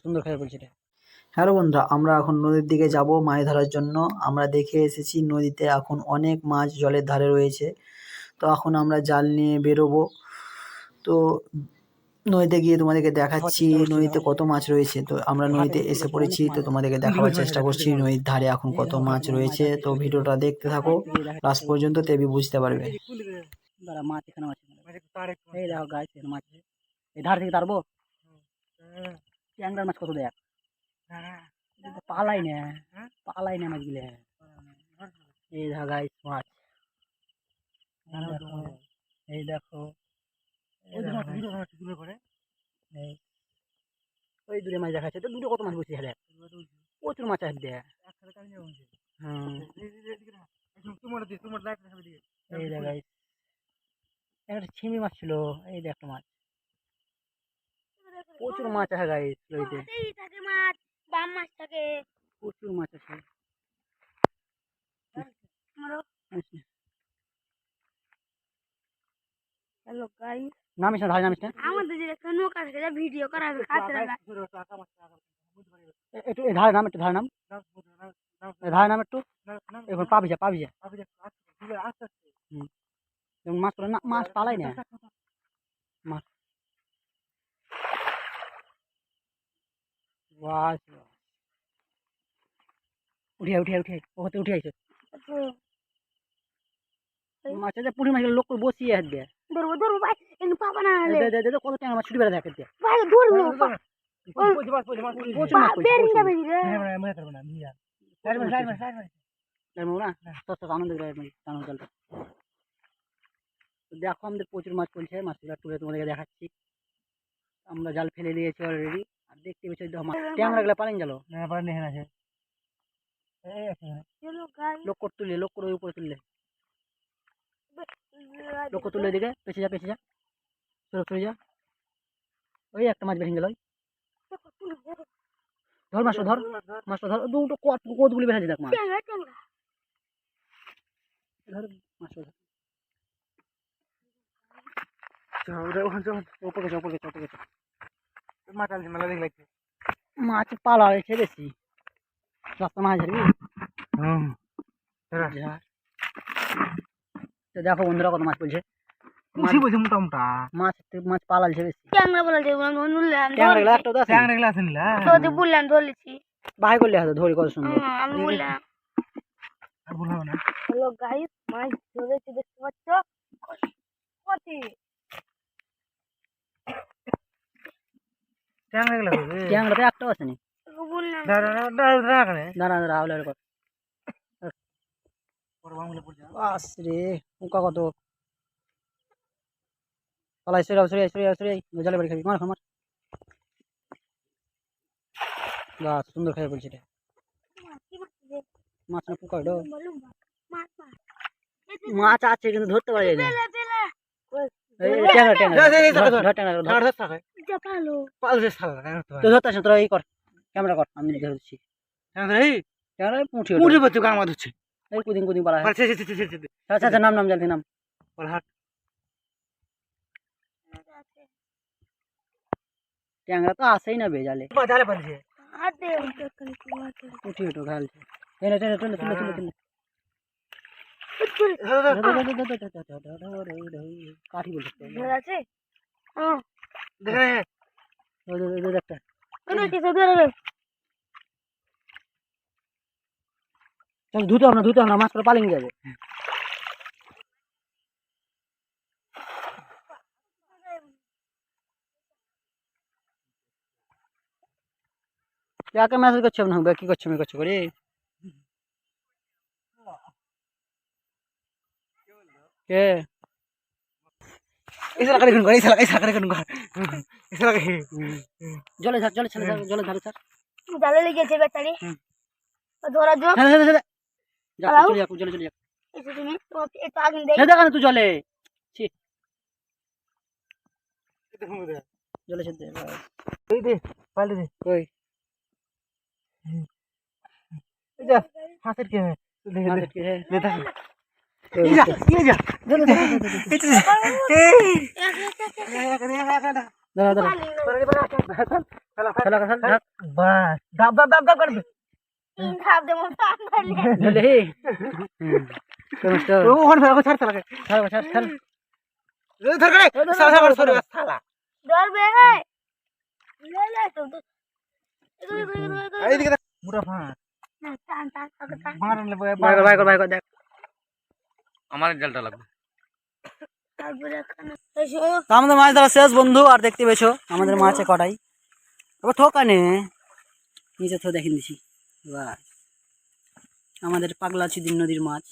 সুন্দর বলছি এটা। হ্যালো বন্ধুরা আমরা এখন নদীর দিকে যাব মাছ ধরার জন্য। আমরা দেখে এসেছি নদীতে এখন অনেক মাছ জলের ধারে রয়েছে। তো এখন আমরা জাল নিয়ে বেরোবো। তো নদীতে গিয়ে তোমাদেরকে দেখাচ্ছি নদীতে কত মাছ রয়েছে। তো আমরা নদীতে এসে পড়েছি তো তোমাদেরকে দেখাবার চেষ্টা করছি নদীর ধারে এখন কত মাছ রয়েছে। তো ভিডিওটা দেখতে থাকো লাস্ট পর্যন্ত তেবি বুঝতে পারবে। মাছ এখানে আছে। এই দেখো গাছ এখানে মাছ এই ধার থেকে তারবো ট্যাংরার মাছ কত দেখ পালাই না পালাই না মাছগুলো এই দেখো গাছ মাছ এই দেখো, ওই দূরে মাছ দেখাচ্ছে তো দূরে কত মাছ বসে দেখ প্রচুর মাছ আছে দেখ হ্যাঁ এই দেখ। একটা ছিমি মাছ ছিল এই দেখ একটা মাছ। প্রচুর মাছ আছে নদীতে মাঠেই থাকে মাছ বাম মাছ থাকে। প্রচুর মাছ আছে। হ্যালো গাইস নামিস না ধারে নামিস না। আমাদের যে একটা নৌকা থাকে যা ভিডিও করা হবে এ- একটু ধারে নাম একটু ধারে নাম। ধারে নাম একটু। এখন পাবি যা পাবি যা হুম যেমন মাছ পড়ে না মাছ পালাই না মাছ বাস বাস। উঠিয়া উঠিয়া উঠিয়া ওতে উঠে আইছে মাছ যে পুরি মাছ লোক করে বসিয়ে হাত দিয়ে ধরবো ধরবো ভাই পাবা না দে দে দে দে, কত টাকা মাছ ছুটি বেড়া দেখে দিয়ে ভাই ধরবো প্রচুর দেখো আমাদের প্রচুর মাছ পড়ছে মাছগুলো তুলে তোমাদেরকে দেখাচ্ছি। আমরা জাল ফেলে দিয়েছি অলরেডি আর দেখতে পেয়েছি মাছ ট্যাংরা গুলো পালেন গেল চলো গাইস লোক করে তুললে লোক করে উপরে তুললে। লোক তুললে দিকে পেছে যা পেছে যা। সরে সরে যা। ওই একটা মাছ বেরিয়ে গেল ওই। ধর মাছটা ধর। মাছটা ধর দুটো কত কতগুলি বেড়েছে দেখ মাছ ধর মাছটা ধর উপরে গেছে উপরে গেছে উপরে গেছে মাছ পালা হয়েছে বেশি রাস্তা মাছ ধরবি। তো দেখো বন্ধুরা কত মাছ বলছে মাছ মাছ মাছ পালালছে বেশি। ট্যাংরা বলে দেবো আমি বললাম ট্যাংরা একটা তো আছে। তো বললাম ধরেছি। বাই করলে হয়তো ধরি কত সুন্দর। হ্যাঁ, আমি বললাম। হ্যালো গাইস মাছ ধরেছি দেখতে পাচ্ছ? কতি ট্যাংরা তো একটাও আছে নি। বললাম। দাঁড়া দাঁড়া আউলে কর। বাস রে উকা কত? পালাই সরে সরে সরে সরে জলে বাড়ি খাবি। মার সুন্দর খাই বলছি এটা। মাছ না পোকা ওটা? বলুন মাছ মাছ মাছ আছে কিন্তু ধরতে পারা যায় না। ট্যাংরা ট্যাংরা ধর, ধর। ট্যাংরা ধর যা ভালো তো ধরতে আসে তোরা এই কর ক্যামেরা কর আমি নিজে ধরছি ট্যাংরা পুঁঠি ওঠে। এই কুদিন কুদিন পালা আচ্ছা আচ্ছা নাম নাম জলদি নাম ট্যাংরা তো আসেই না বেজালে টেনে টেনে টেনে কাঠি বলছে আছে হ্যাঁ একটা ধরে কিছু ধরে রে। চল ধুতে হবে না ধুতে হবে না মাছ করে পালিয়ে যাবে কাকে মেসেজ করছ না কি করছ আমি করছ করে কে জলে ঝাড় জলে ছেলে জলে ঝাড়ে স্যার জালে লেগেছে বেচারি হুম। ধরা যোগ ছেড়ে ছেড়ে ছেড়ে। যা চলে যা জলে চলে যা এসে তুমি তোমাকে একটু আগুন দেই। ছেড়ে দেখা না তুই জলে? ছি। জলে ছেড়ে দে কই হাতের কে কি। চলো, চলো। ছাড়ো, ছাড়, ছাড়। ধরবে হে লে লে তো তো এগুলো এগুলো এগুলো না টান টান বাইর কর, বাইর কর, দেখ। আমার জালটা লাগবে। তো আমাদের মাছ ধরা শেষ বন্ধু আর দেখতে পেয়েছ আমাদের মাছে কটাই? এবার ঠোকানে নিচে থো দেখিয়ে দিছি বাস আমাদের পাগলা চিদিন নদীর মাছ।